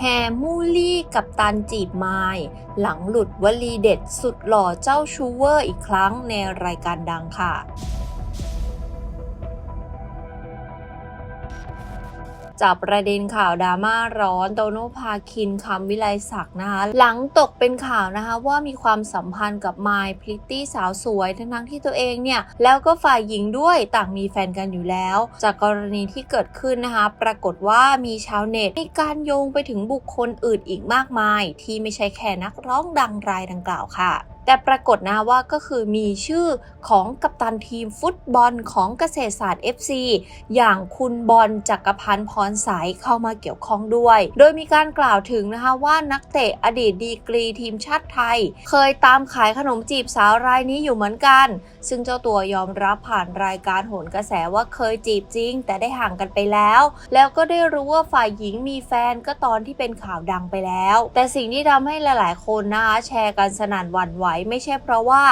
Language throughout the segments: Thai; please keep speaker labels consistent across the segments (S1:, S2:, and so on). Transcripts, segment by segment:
S1: แฮมูลี่กับตันจีบไมายหลังหลุดวลีเด็ดสุดหล่อเจ้าชูเวอร์อีกครั้งในรายการดังค่ะ จากประเด็นข่าวดราม่าร้อนโตโนภาคินคำวิไลศักดิ์นะคะ หลังตกเป็นข่าวนะคะว่ามีความสัมพันธ์กับไมล์พริตตี้สาวสวย ทั้งๆที่ตัวเองเนี่ย แล้วก็ฝ่ายหญิงด้วยต่างมีแฟนกันอยู่แล้ว จากกรณีที่เกิดขึ้นนะคะ ปรากฏว่ามีชาวเน็ตมีการโยงไปถึงบุคคลอื่นอีกมากมาย ที่ไม่ใช่แค่นักร้องดังรายดังกล่าวค่ะ แต่ปรากฏนะว่าก็คือมีชื่อของกัปตันทีมฟุตบอลของเกษตรศาสตร์ FC อย่างคุณบอลจักรพันธ์พรสายเข้ามาเกี่ยวข้องด้วย โดยมีการกล่าวถึงนะคะว่านักเตะอดีตดีกรีทีมชาติไทย เคยตามขายขนมจีบสาวรายนี้อยู่เหมือนกัน ซึ่งเจ้าตัวยอมรับผ่านรายการโหนกระแสว่าเคยจีบจริง แต่ได้ห่างกันไปแล้ว แล้วก็ได้รู้ว่าฝ่ายหญิงมีแฟนก็ตอนที่เป็นข่าวดังไปแล้ว แต่สิ่งที่ทำให้หลาย ๆ คนนะคะแชร์กันสนั่นหวั่นไหวไม่ใช่เพราะว่า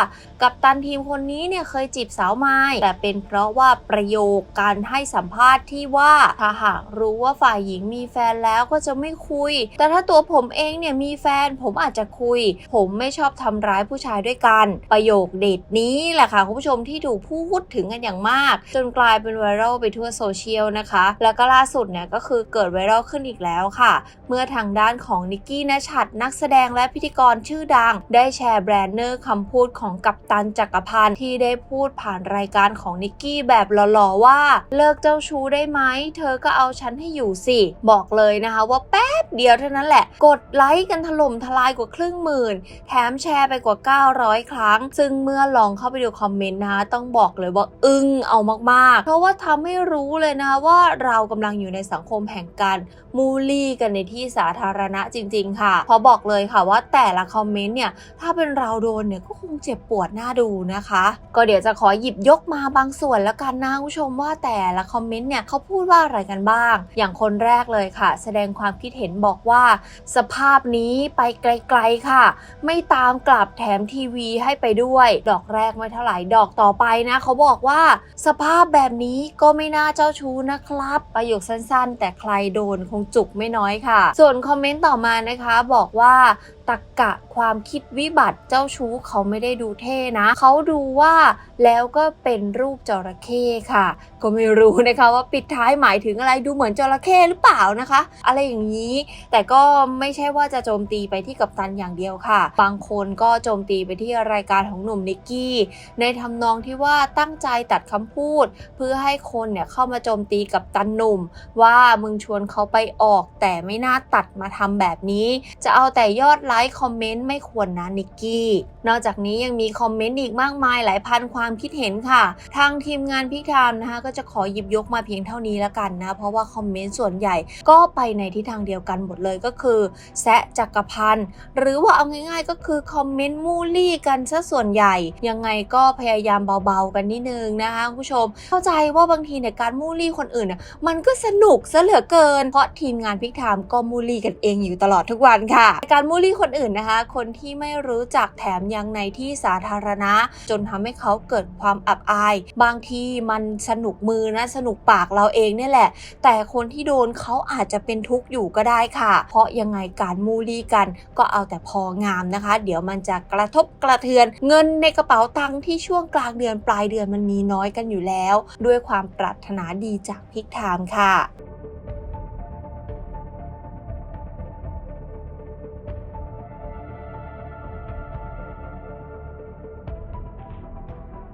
S1: กัปตันทีมคนนี้เนี่ยเคยจีบสาวไม้แต่เป็นเพราะว่าประโยคการให้สัมภาษณ์ที่ว่าถ้าหากรู้ว่าฝ่ายหญิงมีแฟนแล้วก็จะไม่คุย แต่ถ้าตัวผมเองเนี่ยมีแฟนผมอาจจะคุย ผมไม่ชอบทำร้ายผู้ชายด้วยกัน ประโยคเด็ดนี้แหละค่ะคุณผู้ชมที่ถูกพูดถึงกันอย่างมาก จนกลายเป็นไวรัลไปทั่วโซเชียลนะคะ แล้วก็ล่าสุดเนี่ยก็คือเกิดไวรัลขึ้นอีกแล้วค่ะ เมื่อทางด้านของนิกกี้นชัดนักแสดงและพิธีกรชื่อดัง ได้แชร์แบรนเนอร์คำพูดของกัปตันจักรพันธ์ที่ได้พูดผ่านรายการของนิกกี้แบบหล่อๆว่า เลิกเจ้าชู้ได้ไหม เธอก็เอาฉันให้อยู่สิ บอกเลยนะคะว่าแป๊บเดียวเท่านั้นแหละ กดไลค์กันถล่มทลายกว่าครึ่งหมื่น แถมแชร์ไปกว่า 900 ครั้ง ซึ่งเมื่อลองเข้าไปดูคอมเมนต์นะคะต้องบอกเลยว่าอึ้งเอามากๆ เพราะว่าทำให้รู้เลยนะคะว่าเรากำลังอยู่ในสังคมแห่งการมูลี่กันในที่สาธารณะจริง ๆ ค่ะพราะบอกเลยค่ะว่าแต่ละคอมเมนต์เนี่ยถ้าเป็นเราโดนเนี่ยก็คงเจ็บปวดหน้าดูนะคะ ก็เดี๋ยวจะขอหยิบยกมาบางส่วนแล้วกันนะคุณผู้ชมว่าแต่ละคอมเมนต์เนี่ยเขาพูดว่าอะไรกันบ้าง อย่างคนแรกเลยค่ะ แสดงความคิดเห็นบอกว่า สภาพนี้ไปไกลๆค่ะ ไม่ตามกลับแถมทีวีให้ไปด้วย ดอกแรกไม่เท่าไหร่ดอกต่อไปนะ เขาบอกว่าสภาพแบบนี้ก็ไม่น่าเจ้าชู้นะครับ ประโยคสั้นๆ แต่ใครโดนคงจุกไม่น้อยค่ะ ส่วนคอมเมนต์ต่อมานะคะบอกว่าตักกะความคิดวิบัติเจ้าชู้เขาไม่ได้ดูเท่นะ เขาดูว่าแล้วก็เป็นรูปจระเข้ค่ะ ก็ไม่รู้นะคะว่าปิดท้ายหมายถึงอะไรดูเหมือนจระเข้หรือเปล่านะคะ อะไรอย่างนี้แต่ก็ไม่ใช่ว่าจะโจมตีไปที่กัปตันอย่างเดียวค่ะ บางคนก็โจมตีไปที่รายการของหนุ่มนิกกี้ในทำนองที่ว่าตั้งใจตัดคำพูด เพื่อให้คนเนี่ยเข้ามาโจมตีกับตันหนุ่ม ว่ามึงชวนเขาไปออก แต่ไม่น่าตัดมาทำแบบนี้ จะเอาแต่ยอดไลค์คอมเมนต์ไม่ควรนะนิกกี้ นอกจากนี้ยังมีคอมเมนต์อีกมากมายหลายพันความคิดเห็นค่ะ ทางทีมงานพิกไทม์นะคะ ก็จะขอหยิบยกมาเพียงเท่านี้ล้วกันนะ เพราะว่าคอมเมนต์ส่วนใหญ่ก็ไปในทิศทางเดียวกันหมดเลยก็คือ แซะจักรพันธ์หรือว่าเอาง่ายๆก็คือคอมเมนต์มูลี่กันซะส่วนใหญ่ ยังไงก็พยายามเบาๆกันนิดนึงนะคะคุณผู้ชม เข้าใจว่าบางทีเนี่ยการมูลี่คนอื่นน่ะมันก็สนุกซะเหลือเกิน เพราะทีมงานพิกไทม์ก็มูลี่กันเองอยู่ตลอดทุกวันค่ะ การมูลี่คคนอื่นนะคะ คนที่ไม่รู้จักแถมยังในที่สาธารณะ จนทำให้เขาเกิดความอับอาย บางทีมันสนุกมือนะสนุกปากเราเองเนี่ยแหละ แต่คนที่โดนเขาอาจจะเป็นทุกข์อยู่ก็ได้ค่ะ เพราะยังไงการมูลี่กันก็เอาแต่พองามนะคะ เดี๋ยวมันจะกระทบกระเทือน เงินในกระเป๋าตังค์ที่ช่วงกลางเดือนปลายเดือนมันมีน้อยกันอยู่แล้ว ด้วยความปรารถนาดีจากพิกไทม์ค่ะ